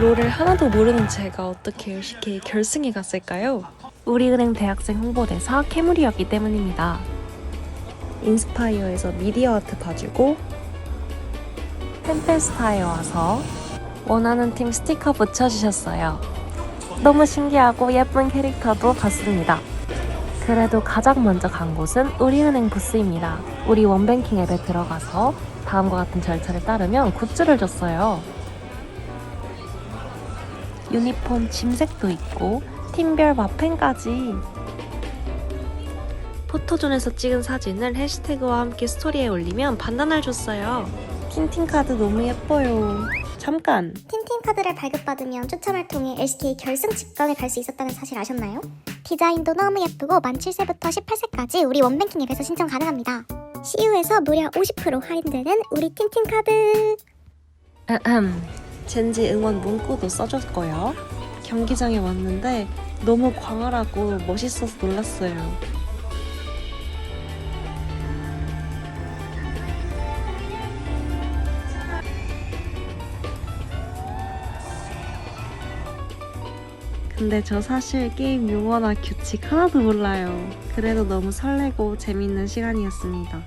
롤을 하나도 모르는 제가 어떻게 LCK 결승에 갔을까요? 우리은행 대학생 홍보대사 캐물이었기 때문입니다. 인스파이어에서 미디어 아트 봐주고 템페스타에 와서 원하는 팀 스티커 붙여주셨어요. 너무 신기하고 예쁜 캐릭터도 봤습니다. 그래도 가장 먼저 간 곳은 우리은행 부스입니다. 우리 원뱅킹 앱에 들어가서 다음과 같은 절차를 따르면 굿즈를 줬어요. 유니폼 짐색도 있고 팀별 와펜까지 포토존에서 찍은 사진을 해시태그와 함께 스토리에 올리면 반단을 줬어요. 틴틴 카드 너무 예뻐요. 잠깐! 틴틴 카드를 발급받으면 추첨을 통해 LCK 결승 직전에 갈 수 있었다는 사실 아셨나요? 디자인도 너무 예쁘고 만 7세부터 18세까지 우리 원뱅킹 앱에서 신청 가능합니다. CU에서 무려 50% 할인되는 우리 틴틴 카드. 젠지 응원 문구도 써줬고요. 경기장에 왔는데 너무 광활하고 멋있어서 놀랐어요. 근데 저 사실 게임 용어나 규칙 하나도 몰라요. 그래도 너무 설레고 재밌는 시간이었습니다.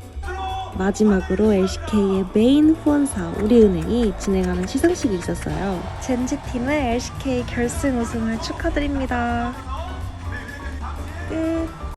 마지막으로 LCK의 메인 후원사 우리은행이 진행하는 시상식이 있었어요. 젠지 팀의 LCK 결승 우승을 축하드립니다. 끝.